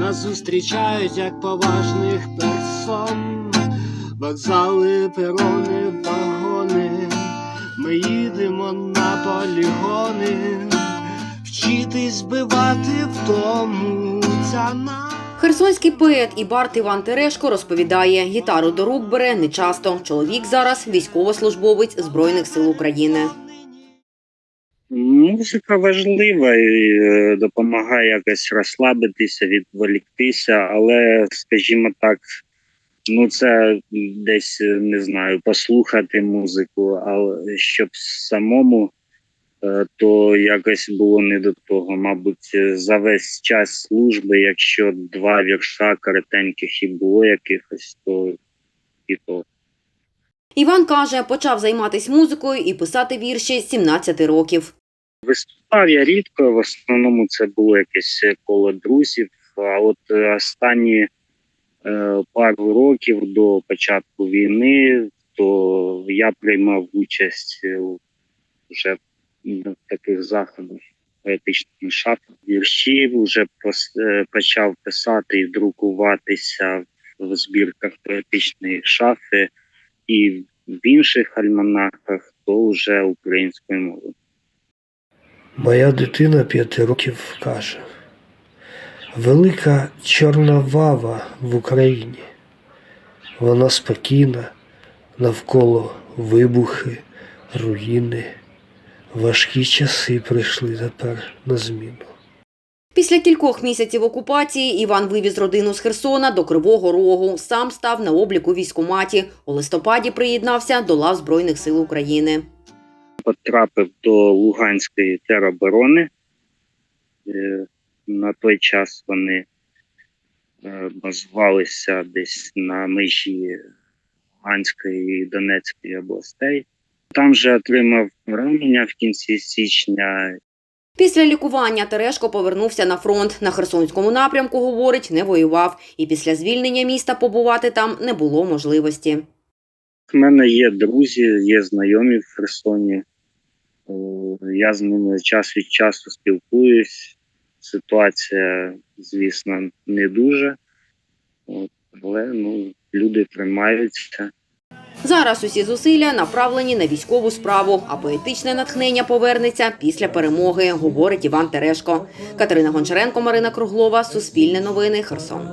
Нас зустрічають як поважних персон, вокзали, перони, вагони. Ми їдемо на полігони, вчитись збивати втомуться нам. Херсонський поет і бард Іван Терешко розповідає, гітару до рук бере нечасто. Чоловік зараз військовослужбовець Збройних сил України. Музика важлива і е, допомагає якось розслабитися, відволіктися, але, скажімо так, ну це десь е, не знаю, послухати музику, але щоб самому, е, то якось було не до того. Мабуть, за весь час служби, якщо два вірша коротеньких і було якихось, то і то. Іван каже, почав займатися музикою і писати вірші з 17 років. Виступав я рідко, в основному це було якесь коло друзів. А от е, останні е, пару років до початку війни, то я приймав участь е, вже в таких заходах поетичних шафах. Вірші вже е, почав писати і друкуватися в збірках поетичної шафи і в інших альманахах, то вже українською мовою. Моя дитина п'яти років каже: Велика чорна вава в Україні. Вона спокійна, навколо вибухи, руїни. Важкі часи прийшли тепер на зміну. Після кількох місяців окупації Іван вивіз родину з Херсона до Кривого Рогу. Сам став на обліку військкоматі. У листопаді приєднався до лав Збройних сил України. Потрапив до Луганської тероборони. Е, На той час вони е, базувалися десь на межі Луганської і Донецької областей. Там же отримав ранення в кінці січня. Після лікування Терешко повернувся на фронт. На Херсонському напрямку, говорить, не воював. І після звільнення міста побувати там не було можливості. У мене є друзі, є знайомі в Херсоні. О, Я з ними час від часу спілкуюсь. Ситуація, звісно, не дуже. Але ну, люди тримаються. Зараз усі зусилля направлені на військову справу, а поетичне натхнення повернеться після перемоги, говорить Іван Терешко. Катерина Гончаренко, Марина Круглова, Суспільне новини, Херсон.